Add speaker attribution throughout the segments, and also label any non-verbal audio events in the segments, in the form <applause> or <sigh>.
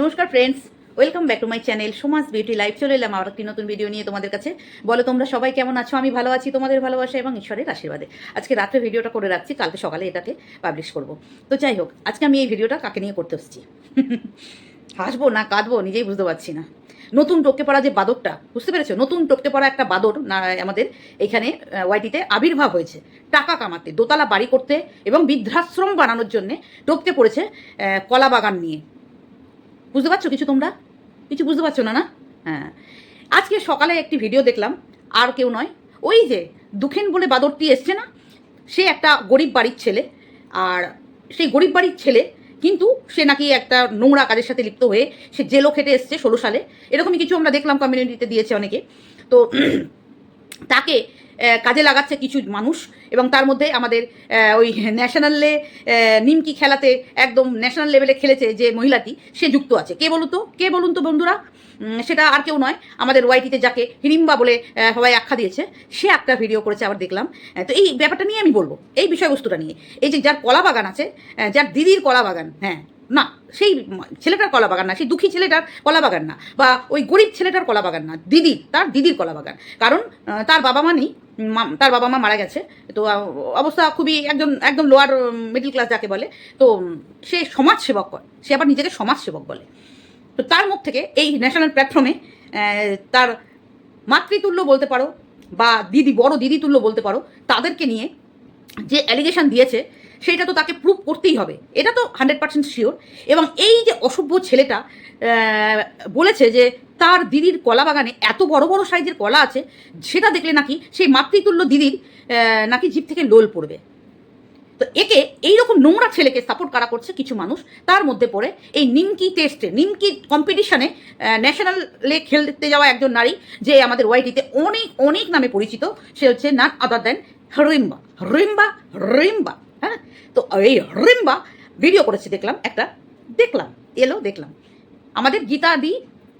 Speaker 1: নমস্কার friends welcome back to my channel Suma's beauty live চলে এলাম আবার একটি নতুন ভিডিও নিয়ে তোমাদের কাছে। বলো, তোমরা সবাই কেমন আছো? আমি ভালো আছি তোমাদের ভালোবাসা এবং ঈশ্বরের আশীর্বাদে। আজকে রাত্রে ভিডিওটা করে রাখছি, কালকে সকালে এটাকে পাবলিশ করব। তো যাই হোক, আজকে আমি এই ভিডিওটা কাকে নিয়ে করতে এসেছি? <laughs> হাসবো না কাঁদবো নিজেই বুঝতে পারছি না। নতুন টপকে পড়া যে বাদরটা, বুঝতে পেরেছ? নতুন টপকে পড়া একটা বাদর, না, আমাদের এখানে ওয়াইটিতে আবির্ভাব হয়েছে। টাকা কামাতে, দোতলা বাড়ি করতে এবং বৃদ্ধাশ্রম বানানোর জন্যে টপকে পড়েছে কলা বাগান নিয়ে। বুঝতে পারছ কিছু তোমরা? কিছু বুঝতে পারছ না না? হ্যাঁ। আজকে সকালে একটি ভিডিও দেখলাম, আর কেউ নয়। ওই যে দুখেন বলে বাদরটি এসছে না? সে একটা গরিব বাড়ির ছেলে, আর সেই গরিব বাড়ির ছেলে কিন্তু সে নাকি একটা নোংরা কাজের সাথে লিপ্ত হয়ে সে জেলও খেটে এসছে ষোলো সালে। এরকমই কিছু আমরা দেখলাম কমিউনিটিতে দিয়েছে অনেকে। তো <clears throat> তাকে কাজে লাগাচ্ছে কিছু মানুষ এবং তার মধ্যে আমাদের ওই ন্যাশনালে নিমকি খেলাতে একদম ন্যাশনাল লেভেলে খেলেছে যে মহিলাটি, সে যুক্ত আছে। কে বলুন তো? কে বলুন তো বন্ধুরা? সেটা আর কেউ নয়, আমাদের ওয়াইটিতে যাকে হিড়িম্বা বলে সবাই আখ্যা দিয়েছে, সে একটা ভিডিও করেছে, আবার দেখলাম। তো এই ব্যাপারটা নিয়ে আমি বলব, এই বিষয়বস্তুটা নিয়ে। এই যে যার কলা বাগান আছে যার দিদির কলা বাগান হ্যাঁ না, সেই ছেলেটার কলা বাগান না, সেই দুঃখী ছেলেটার কলা বাগান না, বা ওই গরিব ছেলেটার কলা বাগান না দিদির তার দিদির কলা বাগান। কারণ তার বাবা মা নেই তার বাবা মা মারা গেছে, তো অবস্থা খুবই একজন একদম লোয়ার মিডল ক্লাস যাকে বলে, তো সে সমাজ সেবক করে সে আবার নিজেকে সমাজ সেবক বলে। তো তার মুখ থেকে এই ন্যাশনাল প্ল্যাটফর্মে তার মাতৃতুল্য বলতে পারো, বা দিদি, বড় দিদি তুল্য বলতে পারো, তাদেরকে নিয়ে যে অ্যালিগেশন দিয়েছে সেটা তো তাকে প্রুভ করতেই হবে। এটা তো হান্ড্রেড পার্সেন্ট শিওর এবং এই যে অসভ্য ছেলেটা বলেছে যে তার দিদির কলা বাগানে এত বড় বড় সাইজের কলা আছে, সেটা দেখলে নাকি সেই মাতৃতুল্য দিদির নাকি জিভ থেকে লোল পড়বে। তো একে এইরকম নোংরা ছেলেকে সাপোর্ট করা করছে? কিছু মানুষ। তার মধ্যে পড়ে এই নিমকি টেস্টে নিমকি কম্পিটিশনে ন্যাশনালে খেলতে যাওয়া একজন নারী, যে আমাদের ওয়াইটিতে অনেক অনেক নামে পরিচিত, সে হচ্ছে নান আদার দেন রিম্বা রিম্বা রিম্বা হ্যাঁ? তো এই রিম্বা ভিডিও করেছে, দেখলাম, একটা, দেখলাম, এলো, দেখলাম। আমাদের গীতা দি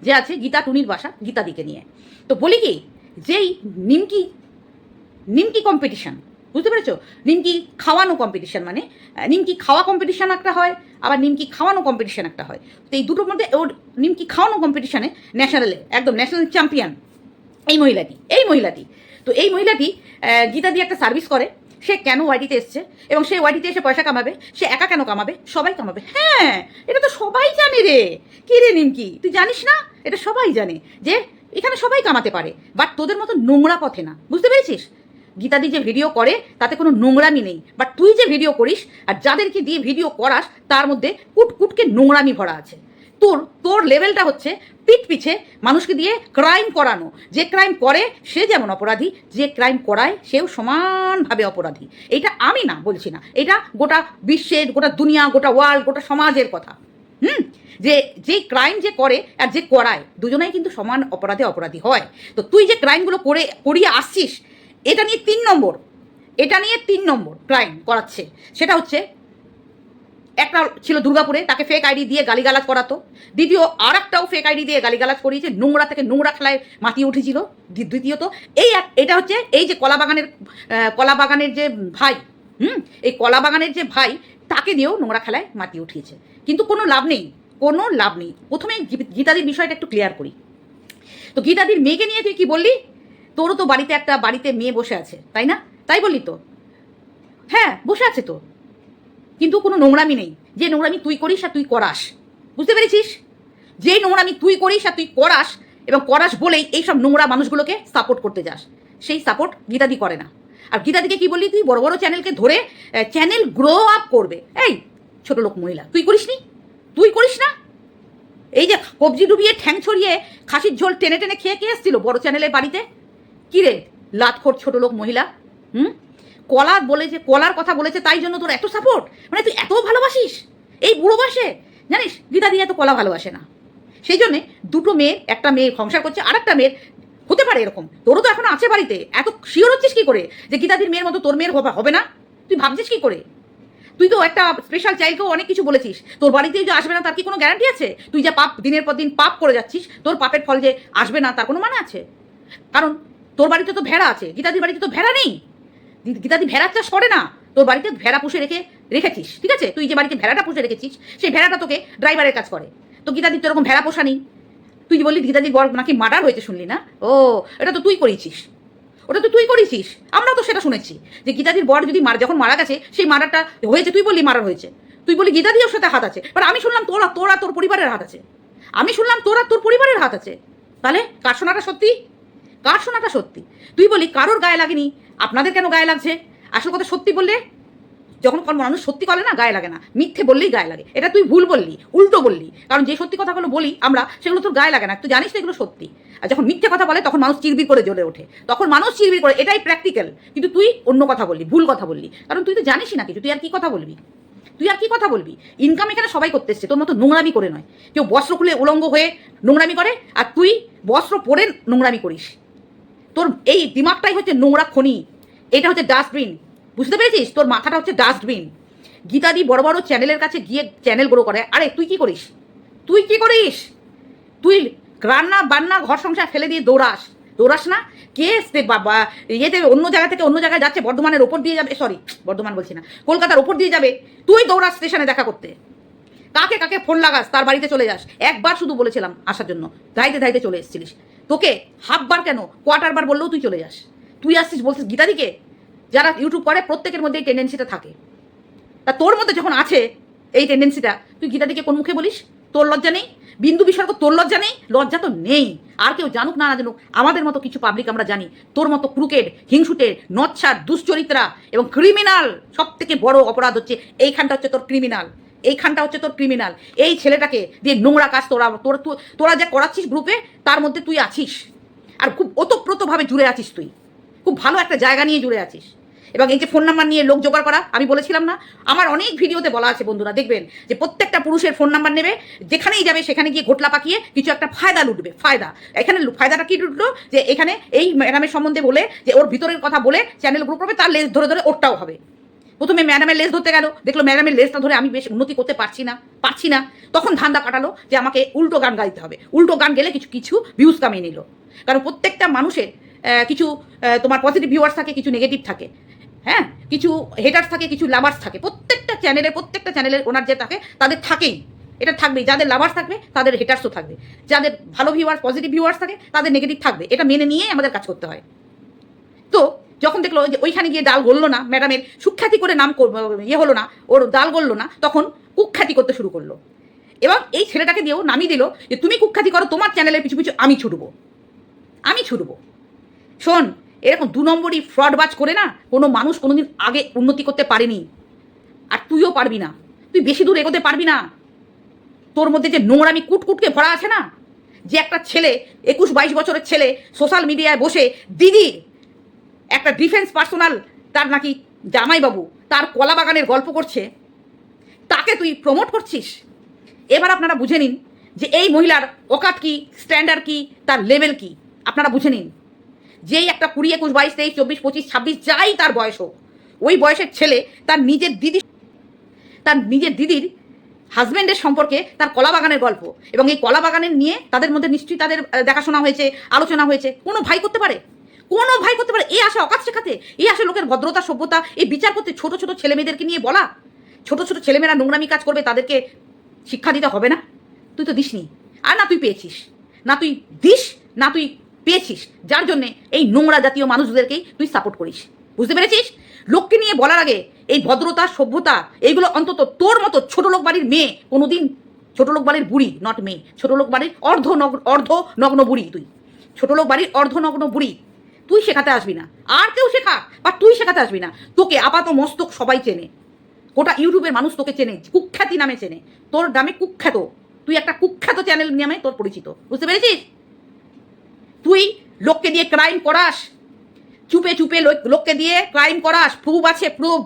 Speaker 1: যে আছে, গীতা টুনির বাসা, গীতা দিকে নিয়ে। তো বলি কি, যেই নিমকি নিমকি কম্পিটিশন বুঝতে পেরেছ? নিমকি খাওয়ানো কম্পিটিশন মানে নিমকি খাওয়া কম্পিটিশন একটা হয়, আবার নিমকি খাওয়ানো কম্পিটিশন একটা হয়। তো এই দুটোর মধ্যে ওর নিমকি খাওয়ানো কম্পিটিশানে ন্যাশনালে একদম ন্যাশনাল চ্যাম্পিয়ন এই মহিলাটি এই মহিলাটি। তো এই মহিলাটি গীতা দিয়ে একটা সার্ভিস করে সে কেন ওয়াইটিতে এসছে? এবং সে ওয়াইটিতে এসে পয়সা কামাবে? সে একা কেন কামাবে? সবাই কামাবে। হ্যাঁ এটা তো সবাই জানে রে। কি রে নিমকি? তুই জানিস না? এটা সবাই জানে যে এখানে সবাই কামাতে পারে বাট তোদের মতো নোংরা পথে না। বুঝতে পেরেছিস? গীতাদি যে ভিডিও করে, তাতে কোনো নোংরামি নেই। বাট তুই যে ভিডিও করিস, আর যাদেরকে দিয়ে ভিডিও করাস, তার মধ্যে কুটকুটকে নোংরামি ভরা আছে। তোর তোর লেভেলটা হচ্ছে পিঠ পিছে মানুষকে দিয়ে ক্রাইম করানো। যে ক্রাইম করে, সে যেমন অপরাধী, যে ক্রাইম করায়, সেও সমানভাবে অপরাধী। এটা আমি না বলছি না। এটা গোটা বিশ্বের, গোটা দুনিয়া, গোটা ওয়ার্ল্ড গোটা সমাজের কথা। হুম? যে যে ক্রাইম যে করে আর যে করায়, দুজনেই কিন্তু সমান অপরাধে অপরাধী হয়। তো তুই যে ক্রাইমগুলো করে, করিয়ে আসছিস, এটা নিয়ে তিন নম্বর। এটা নিয়ে তিন নম্বর ক্রাইম করাচ্ছে। সেটা হচ্ছে একটা ছিল দুর্গাপুরে তাকে ফেক আইডি দিয়ে গালিগালাজ করাতো। দ্বিতীয় আর একটাও ফেক আইডি দিয়ে গালিগালাজ করিয়েছে নোংরা থেকে নোংরা খেলায় মাতিয়ে উঠেছিল দ্বিতীয়ত এই এটা হচ্ছে এই যে কলা বাগানের আহ, কলা বাগানের যে ভাই হুম এই কলা বাগানের যে ভাই তাকে দিয়েও নোংরা খেলায় মাতিয়ে উঠিয়েছে। কিন্তু কোনো লাভ নেই কোনো লাভ নেই। প্রথমে গীতাদির বিষয়টা একটু ক্লিয়ার করি। তো গীতাদির মেয়েকে নিয়ে তুই কি বললি? তোরও তো বাড়িতে একটা বাড়িতে মেয়ে বসে আছে তাই না? তাই বললি তো? হ্যাঁ বসে আছে তো। কিন্তু কোনো নোংরামি নেই। যে নোংরামি তুই করিস আর তুই করাস। বুঝতে পেরেছিস? যে নোংরামি তুই করিস আর তুই করাস এবং করাস বলেই এইসব নোংরা মানুষগুলোকে সাপোর্ট করতে যাস, সেই সাপোর্ট গীতাদি করে না। আর গীতাদিকে কি বললি তুই? বড় বড় চ্যানেলকে ধরে চ্যানেল গ্রো আপ করবে। এই, ছোট লোক মহিলা, তুই করিস নি? তুই করিস না? এই যে কবজি ডুবিয়ে ঠ্যাং ছড়িয়ে খাসির ঝোল টেনে টেনে খেয়ে খেয়ে এসেছিল বড় চ্যানেলের বাড়িতে? কি রে, লাতখোর ছোট লোক মহিলা, হুম? কলা বলেছে, কলার কথা বলেছে, তাই জন্য তোর এত সাপোর্ট মানে তুই এত ভালোবাসিস? এই বুড়ো বয়সে? জানিস, গীতা দিয়ে এত কলা ভালোবাসে না। সেই জন্যে দুটো মেয়ে একটা মেয়ে সংসার করছে আর একটা মেয়ের হতে পারে এরকম। তোরও তো এখন আছে বাড়িতে। এত শিওর হচ্ছিস কি করে যে গীতাদির মেয়ের মতো তোর মেয়ের হবে- না? তুই ভাবছিস কি করে? তুই তো একটা স্পেশাল চাইল্ডকেও অনেক কিছু বলেছিস। তোর বাড়িতে যে আসবে না, তার কি কোনো গ্যারান্টি আছে? তুই যা পাপ, দিনের পর দিন পাপ করে যাচ্ছিস, তোর পাপের ফল যে আসবে না, তার কোনো মানে আছে? কারণ তোর বাড়িতে তো ভেড়া আছে গীতাদির বাড়িতে তো ভেড়া নেই। গীতাদি ভেড়ার চাষ করে না? তোর বাড়িতে ভেড়া পুষে রেখে রেখেছিস, ঠিক আছে? তুই যে বাড়িতে ভেড়াটা পুষে রেখেছিস, সেই ভেড়াটা তোকে ড্রাইভারের কাজ করে। তো গীতাদির তো এরকম ভেড়া পোষা নেই। তুই বললি গীতাদির বর নাকি মার্ডার হয়েছে শুনলি না? ও, এটা তো তুই করেছিস। ওটা তো তুই করেছিস। আমরাও তো সেটা শুনেছি যে গীতাদির বর যদি মার, যখন মারা গেছে, সেই মার্ডারটা হয়েছে। তুই বললি মার্ডার হয়েছে। তুই বলি গীতাদি ওর সাথে হাত আছে। বাট আমি শুনলাম তোরা তোরা তোর পরিবারের হাত আছে। আমি শুনলাম তোরা তোর পরিবারের হাত আছে। তাহলে কার শোনাটা সত্যি? কার শোনাটা সত্যি? তুই বলি, কারোর গায়ে লাগেনি? আপনাদের কেন গায়ে লাগছে? আসল কথা সত্যি বললে? যখন কোনো মানুষ সত্যি করে না, গায়ে লাগে না। মিথ্যে বললেই গায়ে লাগে। এটা তুই ভুল বললি, উল্টো বললি। কারণ যে সত্যি কথাগুলো বলি আমরা, সেগুলো তোর গায়ে লাগে না। তুই জানিস না এগুলো সত্যি। আর যখন মিথ্যে কথা বলে, তখন মানুষ চিরবির করে জ্বলে ওঠে। তখন মানুষ চিরবির করে, এটাই প্র্যাকটিক্যাল কিন্তু তুই অন্য কথা বললি, ভুল কথা বললি। কারণ তুই তো জানিসই না কিছু। তুই আর কি কথা বলবি? তুই আর কি কথা বলবি? ইনকাম এখানে সবাই করতে এসছে। তোর মতো নোংরামি করে নয়। কেউ বস্ত্র খুলে উলঙ্গ হয়ে নোংরামি করে, আর তুই বস্ত্র পরে নোংরামি করিস। তোর এই দিমাগটাই হচ্ছে নোংরা খনি। এটা হচ্ছে ডাস্টবিন বুঝতে পেরেছিস? তোর মাথাটা হচ্ছে ডাস্টবিন গীতাদি বড় বড় চ্যানেলের কাছে গিয়ে চ্যানেল গ্রো করে। আরে, তুই কি করিস? তুই কি করিস? তুই রান্না বান্না, ঘর সংসার ফেলে দিয়ে দৌড়াস। দৌড়াস না? কে ইয়েতে অন্য জায়গা থেকে অন্য জায়গায় যাচ্ছে, বর্ধমানের ওপর দিয়ে যাবে। সরি বর্ধমান বলছি না। কলকাতার ওপর দিয়ে যাবে। তুই দৌড়াস স্টেশনে দেখা করতে। কাকে কাকে ফোন লাগাস, তার বাড়িতে চলে যাস। একবার শুধু বলেছিলাম আসার জন্য। ধাইতে ধাইতে চলে এসেছিলিস। তোকে হাফবার কেন? কোয়ার্টার বার বললেও তুই চলে যাস। তুই আসছিস বলছিস গীতাদিকে? যারা ইউটিউব করে প্রত্যেকের মধ্যে এই টেন্ডেন্সিটা থাকে। তা তোর মধ্যে যখন আছে এই টেন্ডেন্সিটা তুই গীতাদিকে কোন মুখে বলিস? তোর লজ্জা নেই? বিন্দু বিসর্গ, তোর লজ্জা নেই? লজ্জা তো নেই। আর কেউ জানুক না না জানুক, আমাদের মতো কিছু পাবলিক আমরা জানি। তোর মতো ক্রুকেট হিংসুটে, নচ্ছার, দুশ্চরিত্রা এবং ক্রিমিনাল সব থেকে বড় অপরাধ হচ্ছে, এইখানটা হচ্ছে তোর ক্রিমিনাল এইখানটা হচ্ছে তোর ক্রিমিনাল এই ছেলেটাকে দিয়ে নোংরা কাজ তোরা, তোর তোরা যা করাচ্ছিস গ্রুপে তার মধ্যে তুই আছিস। আর খুব ওতপ্রোতভাবে জুড়ে আছিস তুই। খুব ভালো একটা জায়গা নিয়ে জুড়ে আছিস। এবং এই যে ফোন নাম্বার নিয়ে লোক জোগাড় করা, আমি বলেছিলাম না, আমার অনেক ভিডিওতে বলা আছে বন্ধুরা, দেখবেন যে প্রত্যেকটা পুরুষের ফোন নাম্বার নেবে, যেখানেই যাবে সেখানে গিয়ে ঘোটলা পাকিয়ে কিছু একটা ফায়দা লুটবে, ফায়দা। এখানে ফায়দাটা কি লুটলো? যে এখানে এই ম্যাডামের সম্বন্ধে বলে, যে ওর ভিতরের কথা বলে চ্যানেল গ্রুপ হবে তার লেজ ধরে ধরে ওরটাও হবে। প্রথমে ম্যাডামের লেস ধরতে গেল। দেখল ম্যাডামের লেজটা ধরে আমি বেশ উন্নতি করতে পারছি না পারছি না। তখন ধান্দা কাটালো যে আমাকে উল্টো গান গাইতে হবে। উল্টো গান গেলে কিছু কিছু ভিউজ কামিয়ে নিল। কারণ প্রত্যেকটা মানুষের কিছু তোমার পজিটিভ ভিউয়ার্স থাকে, কিছু নেগেটিভ থাকে। হ্যাঁ? কিছু হেটার্স থাকে, কিছু লাভার্স থাকে। প্রত্যেকটা চ্যানেলের প্রত্যেকটা চ্যানেলের ওনার যে থাকে, তাদের থাকেই। এটা থাকবেই। যাদের লাভার্স থাকবে, তাদের হেটার্সও থাকবে। যাদের ভালো ভিউয়ার্স পজিটিভ ভিউয়ার্স থাকে, তাদের নেগেটিভ থাকবে। এটা মেনে নিয়েই আমাদের কাজ করতে হয়। তো যখন দেখল যে ওইখানে গিয়ে ডাল গললো না, ম্যাডামের সুখ্যাতি করে নাম ইয়ে হলো না, ওর ডাল গললো না, তখন কুখ্যাতি করতে শুরু করল। এবং এই ছেলেটাকে দিয়েও নামিয়ে দিল যে, তুমি কুখ্যাতি করো, তোমার চ্যানেলের পিছু পিছু আমি ছুটবো। আমি ছুটবো। শোন, এরকম দু নম্বরই ফ্রডবাজ করে না, কোনো মানুষ কোনোদিন আগে উন্নতি করতে পারেনি। আর তুইও পারবি না। তুই বেশি দূর এগোতে পারবি না। তোর মধ্যে যে নোংরামি কুটকুটকে ভরা আছে না, যে একটা ছেলে, একুশ বাইশ বছরের ছেলে সোশ্যাল মিডিয়ায় বসে দিদির একটা ডিফেন্স পার্সোনাল তার নাকি জামাইবাবু তার কলা বাগানের গল্প করছে। তাকে তুই প্রমোট করছিস? এবার আপনারা বুঝে নিন যে এই মহিলার অকাত কি স্ট্যান্ডার্ড কি, তার লেভেল কি। আপনারা বুঝে নিন। যেই একটা কুড়ি, একুশ, বাইশ, তেইশ, চব্বিশ, পঁচিশ, ছাব্বিশ, যাই তার বয়স হোক, ওই বয়সের ছেলে তার নিজের দিদি তার নিজের দিদির হাজব্যান্ডের সম্পর্কে তার কলা বাগানের গল্প এবং এই কলা বাগানের নিয়ে তাদের মধ্যে নিশ্চয়ই তাদের দেখাশোনা হয়েছে, আলোচনা হয়েছে। কোনো ভাই করতে পারে? কোনো ভাই করতে পারে এ আসে অকাত শেখাতে এ আসে লোকের ভদ্রতা, সভ্যতা, এই বিচার করতে ছোট ছোট ছেলে মেয়েদেরকে নিয়ে বলা। ছোট ছোট ছেলেমেয়েরা নোংরামি কাজ করবে, তাদেরকে শিক্ষা দিতে হবে না। তুই তো দিসনি। আর না তুই পেয়েছিস। না তুই দিস, না তুই পেয়েছিস। যার জন্যে এই নোংরা জাতীয় মানুষদেরকেই তুই সাপোর্ট করিস। বুঝতে পেরেছিস? লোককে নিয়ে বলার আগে এই ভদ্রতা, সভ্যতা, এইগুলো অন্তত তোর মতো ছোট লোক বাড়ির মেয়ে, কোনোদিন ছোট লোক বাড়ির বুড়ি নট মেয়ে, ছোট লোক বাড়ির অর্ধ নগ্ন অর্ধ নগ্ন বুড়ি তুই। ছোট লোক বাড়ির অর্ধ নগ্ন বুড়ি তুই শেখাতে আসবি না। আর কেউ শেখা বা তুই শেখাতে আসবি না। তোকে আপাত মস্তক সবাই চেনে। গোটা ইউটিউবের মানুষ তোকে চেনে, কুখ্যাতি নামে চেনে। তোর নামে কুখ্যাত। তুই একটা কুখ্যাত চ্যানেল নামে তোর পরিচিত। বুঝতে পেরেছিস? তুই লোককে দিয়ে ক্রাইম করাস। চুপে চুপে লোককে দিয়ে ক্রাইম করাস। প্রুফ আছে প্রুফ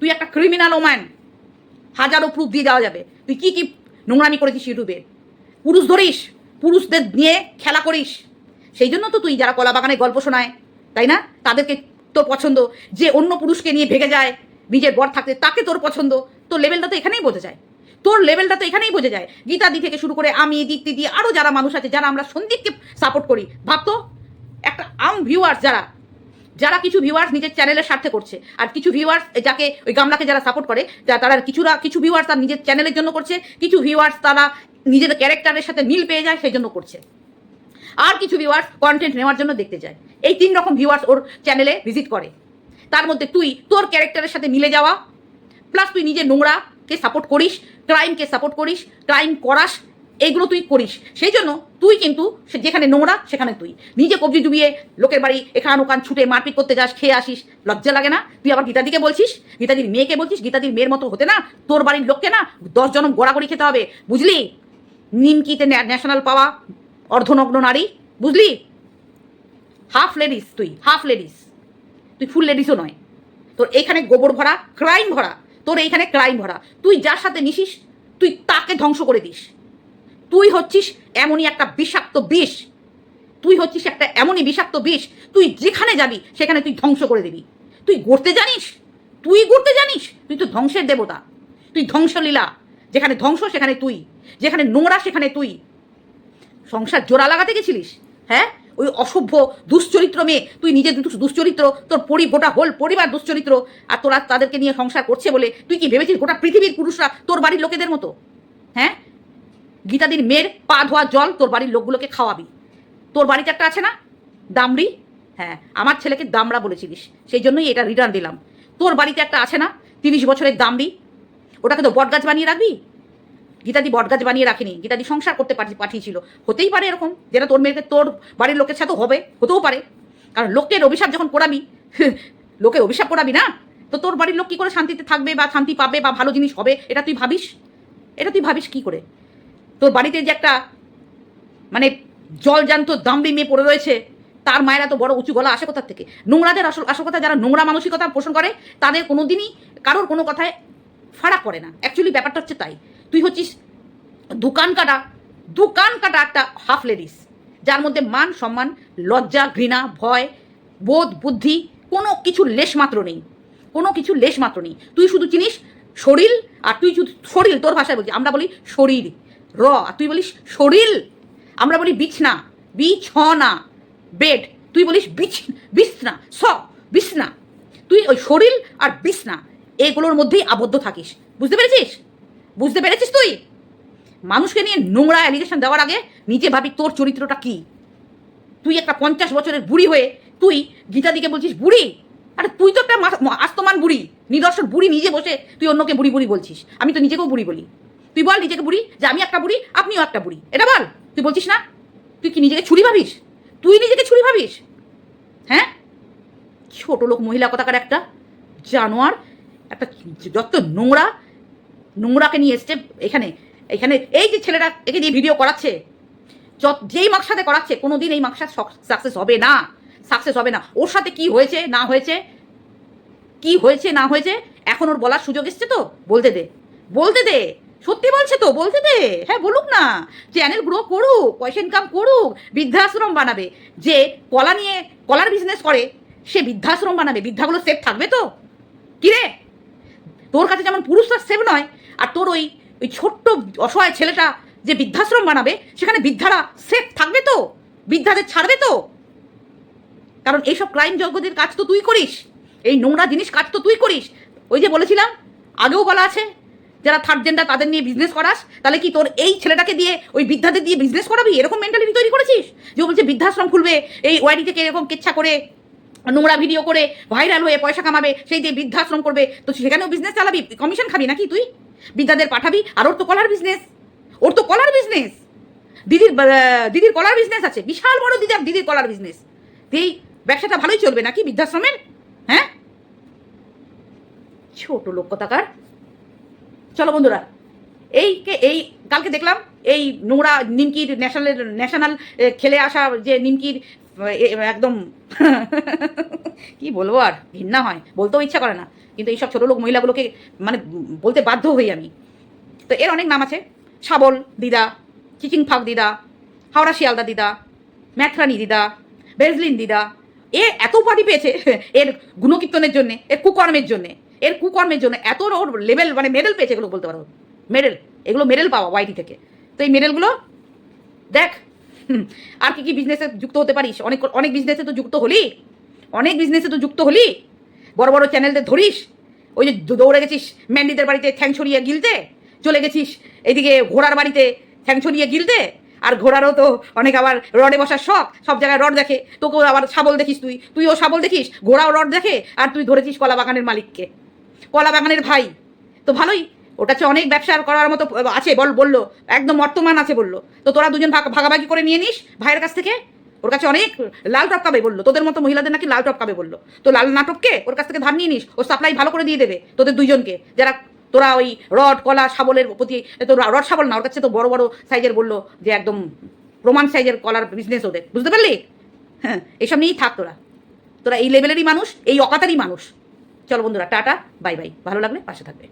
Speaker 1: তুই একটা ক্রিমিনাল ওম্যান হাজারো প্রুফ দিয়ে দেওয়া যাবে। তুই কি কি নোংরামি করেছিস ইউটিউবে? পুরুষ ধরিস, পুরুষদের নিয়ে খেলা করিস। সেই জন্য তো তুই যারা কলা বাগানে গল্প শোনায়, তাই না? তাদেরকে তোর পছন্দ। যে অন্য পুরুষকে নিয়ে ভেগে যায়, নিজের বর থাকতে, তাকে তোর পছন্দ। তোর লেভেলটা তো এখানেই বোঝা যায়। তোর লেভেলটা তো এখানেই বোঝা যায়। গীতাদি থেকে শুরু করে আমি, দীপ্তি দি আরও যারা মানুষ আছে, যারা আমরা সন্দীপকে সাপোর্ট করি, ভাবতো? একটা আম ভিউয়ার্স যারা যারা কিছু ভিউয়ার্স নিজের চ্যানেলের স্বার্থে করছে, আর কিছু ভিউয়ার্স যাকে ওই গামলাকে যারা সাপোর্ট করে, যা- তারা কিছুরা, কিছু ভিউয়ার্স তার নিজের চ্যানেলের জন্য করছে, কিছু ভিউয়ার্স তারা নিজের ক্যারেক্টারের সাথে মিল পেয়ে যায়, সেই জন্য করছে। আর কিছু ভিউয়ার্স কন্টেন্ট নেওয়ার জন্য দেখতে যায় এই তিন রকম ভিউয়ার্স ওর চ্যানেলে ভিজিট করে। তার মধ্যে তুই, তোর ক্যারেক্টারের সাথে মিলে যাওয়া প্লাস তুই নিজে নোংরাকে সাপোর্ট করিস ক্রাইমকে সাপোর্ট করিস ক্রাইম করাস এইগুলো তুই করিস। সেই জন্য তুই কিন্তু যেখানে নোংরা, সেখানে তুই। নিজে কবজি ডুবিয়ে লোকের বাড়ি এখান ওখান ছুটে মারপিট করতে যাস, খেয়ে আসিস, লজ্জা লাগে না? তুই আবার গীতাদিকে বলছিস? গীতাদির মেয়েকে বলছিস? গীতাদির মেয়ের মতো হতে না? তোর বাড়ির লোককে না? দশ জনম গড়াগড়ি খেতে হবে। বুঝলি? নিমকিতে ন্যা- ন্যাশনাল পাওয়া অর্ধনগ্ন নারী, বুঝলি? হাফ লেডিস তুই হাফ লেডিস তুই ফুল লেডিসও নয়। তোর এইখানে গোবর ভরা ক্রাইম ভরা, তোর এইখানে ক্রাইম ভরা। তুই যার সাথে মিশিস তুই তাকে ধ্বংস করে দিস। তুই হচ্ছিস এমনই একটা বিষাক্ত বিষ। তুই হচ্ছিস একটা এমনই বিষাক্ত বিষ। তুই যেখানে যাবি, সেখানে তুই ধ্বংস করে দিবি। তুই গড়তে জানিস? তুই গড়তে জানিস? তুই তো ধ্বংসের দেবতা। তুই ধ্বংসলীলা। যেখানে ধ্বংস, সেখানে তুই। যেখানে নোংরা, সেখানে তুই। সংসার জোড়া লাগাতে গেছিলিস? হ্যাঁ? ওই অসভ্য, দুশ্চরিত্র মেয়ে। তুই নিজে দু- দুশ্চরিত্র, তোর পরি, গোটা হোল পরিবার দুশ্চরিত্র। আর তোরা তাদেরকে নিয়ে সংসার করছে বলে তুই কি ভেবেছিস গোটা পৃথিবীর পুরুষরা তোর বাড়ির লোকেদের মতো? হ্যাঁ? গীতাদির মেয়ের পা ধোয়া জল তোর বাড়ির লোকগুলোকে খাওয়াবি। তোর বাড়িতে একটা আছে না? দামড়ি? হ্যাঁ আমার ছেলেকে দামড়া বলেছিলিস। সেই জন্যই এটা রিটার্ন দিলাম। তোর বাড়িতে একটা আছে না? তিরিশ বছরের দামড়ি? ওটাকে তো বটগাছ বানিয়ে রাখবি? গীতাদি বটগাছ বানিয়ে রাখেনি, গীতাদি সংসার করতে পাঠি- পাঠিয়েছিল। হতেই পারে এরকম যেটা তোর মেয়েকে তোর বাড়ির লোকের সাথে হবে, হতেও পারে। কারণ লোকের অভিশাপ যখন করাবি <laughs> লোকের অভিশাপ করাবি না? তো তোর বাড়ির লোক কী করে শান্তিতে থাকবে বা শান্তি পাবে বা ভালো জিনিস হবে, এটা তুই ভাবিস? এটা তুই ভাবিস কি করে? তোর বাড়িতে যে একটা মানে জলজান্ত দামড়ি মেয়ে পড়ে রয়েছে, তার মায়েরা তো বড় উঁচু গলা, আসে কোথার থেকে? নোংরাদের আসল আসল কথা যারা নোংরা মানসিকতা পোষণ করে, তাদের কোনোদিনই কারোর কোনো কথায় ফারাক করে না। অ্যাকচুয়ালি ব্যাপারটা হচ্ছে তাই। তুই হচ্ছিস দোকান কাটা দোকান কাটা একটা হাফ লেডিস যার মধ্যে মান সম্মান, লজ্জা, ঘৃণা, ভয়, বোধ, বুদ্ধি, কোনো কিছু লেশ মাত্র নেই, কোনো কিছু লেশ মাত্র নেই। তুই শুধু চিনিস শরীর আর তুই শুধু শরীর, তোর ভাষায় বলছি, আমরা বলি শরীর, র, আর তুই বলিস শরীর, আমরা বলি বিছনা বিছনা বেড তুই বলিস বিছ, বিছনা, স, বিছনা, তুই ওই শরীর আর বিছনা, এগুলোর মধ্যেই আবদ্ধ থাকিস, বুঝতে পেরেছিস? বুঝতে পেরেছিস তুই? মানুষকে নিয়ে নোংরা অ্যালিগেশন দেওয়ার আগে নিজে ভাবি তোর চরিত্রটা কি? তুই একটা পঞ্চাশ বছরের বুড়ি হয়ে তুই গীতাদিকে বলছিস বুড়ি? আরে তুই তো একটা আস্তমান বুড়ি, নিদর্শন বুড়ি, নিজে বসে তুই অন্যকে বুড়ি বুড়ি বলছিস। আমি তো নিজেকেও বুড়ি বলি। তুই বল নিজেকে বুড়ি যে আমি একটা বুড়ি, আপনিও একটা বুড়ি। এটা বল। তুই বলছিস না? তুই কি নিজেকে ছুরি ভাবিস? তুই নিজেকে ছুরি ভাবিস? হ্যাঁ? ছোট লোক মহিলা কথাকার একটা জানোয়ার, একটা যত নোংরা নোংরাকে নিয়ে এসছে এখানে এখানে এই যে ছেলেটা একে দিয়ে ভিডিও করাচ্ছে যেই মাকসাদে করাচ্ছে কোনো দিন এই মাকসাদ সাকসেস হবে না সাকসেস হবে না। ওর সাথে কি হয়েছে, না হয়েছে, কি হয়েছে, না হয়েছে, এখন ওর বলার সুযোগ এসছে তো? বলতে দে। বলতে দে। সত্যি বলছে তো? বলতে দে। হ্যাঁ বলুক না। চ্যানেল গ্রো করুক, পয়সা ইনকাম করুক, বৃদ্ধাশ্রম বানাবে। যে কলা নিয়ে, কলার বিজনেস করে, সে বৃদ্ধাশ্রম বানাবে। বৃদ্ধাগুলো সেফ থাকবে তো? কিরে তোর কাছে যেমন পুরুষরা সেভ নয় আর তোর ওই ওই ছোট্ট অসহায় ছেলেটা যে বৃদ্ধাশ্রম বানাবে, সেখানে বৃদ্ধারা সেফ থাকবে তো? বৃদ্ধাদের ছাড়বে তো? কারণ এইসব ক্রাইম জগতের কাজ তো তুই করিস। এই নোংরা জিনিস কাজ তো তুই করিস। ওই যে বলেছিলাম, আগেও বলা আছে, যারা থার্ড জেন্ডার তাদের নিয়ে বিজনেস করাস, তাহলে কি তোর এই ছেলেটাকে দিয়ে, ওই বৃদ্ধাদের দিয়ে বিজনেস করাবি? এরকম মেন্টালিটি তৈরি করেছিস? যে বলছে বৃদ্ধাশ্রম খুলবে, এই ওয়াইডি থেকে এরকম কেচ্ছা করে, নোংরা ভিডিও করে ভাইরাল হয়ে পয়সা কামাবে, সেই দিয়ে বৃদ্ধাশ্রম করবে, তো সেখানেও বিজনেস চালাবি? কমিশন খাবি নাকি তুই? বৃদ্ধাদের পাঠাবি আর ওর তো কলার বিজনেস ওর তো কলার বিজনেস দিদির দিদির কলার বিজনেস আছে। বিশাল বড় দিদির দিদির কলার বিজনেস এই ব্যবসাটা ভালোই চলবে নাকি বৃদ্ধাশ্রমের? হ্যাঁ? ছোট লোক কথাকার চলো বন্ধুরা এই এই, কালকে দেখলাম, এই নোংরা নিমকির ন্যাশনাল ন্যাশনাল খেলে আসা যে নিমকির একদম। <laughs> কি বলব আর? ঘৃণা হয়। বলতেও ইচ্ছা করে না। কিন্তু এইসব ছোটো লোক মহিলাগুলোকে মানে বলতে বাধ্য হই আমি। তো এর অনেক নাম আছে। শাবল, দিদা চিচিং ফাক দিদা, হাওড়া শিয়ালদা দিদা, ম্যাথরানি দিদা, বেজলিন দিদা। এ এত উপাধি পেয়েছে <laughs> এর গুণকীর্তনের জন্যে, এর কুকর্মের জন্যে। এর কুকর্মের জন্য এত ওর লেভেল মানে মেডেল পেয়েছে এগুলো বলতে পারো। মেডেল, এগুলো মেডেল পাওয়া ওয়াইটি থেকে। তো এই মেডেলগুলো, দেখ আর কি কি বিজনেসে যুক্ত হতে পারিস? অনেক অনেক বিজনেসে তো যুক্ত হলি। অনেক বিজনেসে তো যুক্ত হলি। বড় বড় চ্যানেলদের ধরিস। ওই যে দৌড়ে গেছিস ম্যান্ডিদের বাড়িতে ঠ্যাং ছড়িয়ে গিলতে, চলে গেছিস এদিকে ঘোড়ার বাড়িতে ঠ্যাং ছড়িয়ে গিলতে, আর ঘোড়ারও তো অনেক আবার রডে বসার শখ, সব জায়গায় রড দেখে। তোকেও আবার শাবল দেখিস তুই। তুইও শাবল দেখিস, ঘোড়াও রড দেখে, আর তুই ধরেছিস কলা বাগানের মালিককে। কলা বাগানের ভাই। তো ভালোই ওটা হচ্ছে অনেক ব্যবসা করার মতো, আছে, বল, বলল, একদম বর্তমান আছে বলল। তো তোরা দুজন ভাগ, ভাগাভাগি করে নিয়ে নিস ভাইয়ের কাছ থেকে, ওর কাছে অনেক লাল টপকাবে বলল। তোদের মতো মহিলাদের নাকি লাল টপকাবে বলল। তো লাল নাটককে ওর কাছ থেকে ধার নিয়ে নিস, ও সাপ্লাই ভালো করে দিয়ে দেবে তোদের দুইজনকে। যারা, তোরা ওই রড, কলা, শাবলের প্রতি তো রড, শাবল না, ওর কাছে তো বড় বড় সাইজের বলল যে একদম প্রমাণ সাইজের কলার বিজনেস ওদের। বুঝতে পারলি? হ্যাঁ এসব নিয়েই থাক তোরা। তোরা এই লেভেলেরই মানুষ, এই অকাতারই মানুষ। চলো বন্ধুরা, টাটা বাই বাই ভালো লাগলে পাশে থাকবে।